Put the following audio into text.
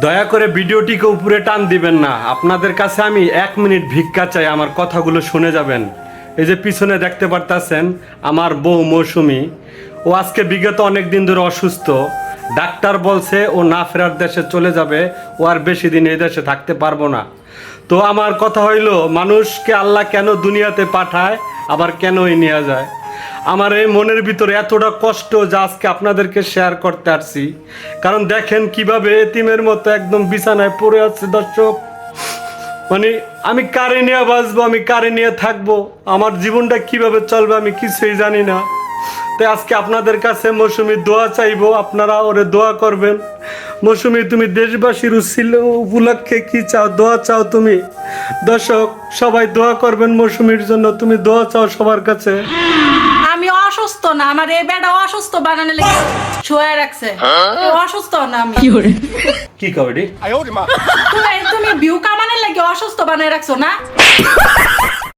দয়া করে ভিডিওটিকে উপরে টান দিবেন না। আপনাদের কাছে আমি এক মিনিট ভিক্ষা চাই, আমার কথাগুলো শুনে যাবেন। এই যে পিছনে দেখতে পারতাছেন আমার বউ মৌসুমি। ও আজকে বিগত অনেক দিন ধরে অসুস্থ। ডাক্তার বলছে ও না ফেরার দেশে চলে যাবে, ও আর বেশি দিন এই দেশে থাকতে পারব না। তো আমার কথা হইল, মানুষকে আল্লাহ কেন দুনিয়াতে পাঠায়, আবার কেনই নিয়ে যায়? আমার এই মনের ভিতরে এতটা কষ্ট যা আজকে আপনাদেরকে শেয়ার করতে আসছি। কারণ দেখেন কীভাবে এতিমের মতো একদম বিছানায় পড়ে আছে দর্শক। মানে আমি কারে নিয়ে বাঁচবো, আমি কারে নিয়ে থাকব? আমার জীবনটা কীভাবে চলবে আমি কিছুই জানি না। তাই আজকে আপনাদের কাছে মৌসুমি দোয়া চাইব, আপনারা ওরে দোয়া করবেন। মৌসুমি, তুমি দেশবাসীর উচ্ছিল উপলক্ষে কি চাও? দোয়া চাও তুমি? দর্শক, সবাই দোয়া করবেন মৌসুমির জন্য। তুমি দোয়া চাও সবার কাছে। অসুস্থ না আমার এই বেটা অসুস্থ বানানো লেগে শুয়ে রাখছে। অসুস্থ না আমি। কি কবে তুমি তুমি ভিউ কামানের লাগে অসুস্থ বানায় রাখছো না?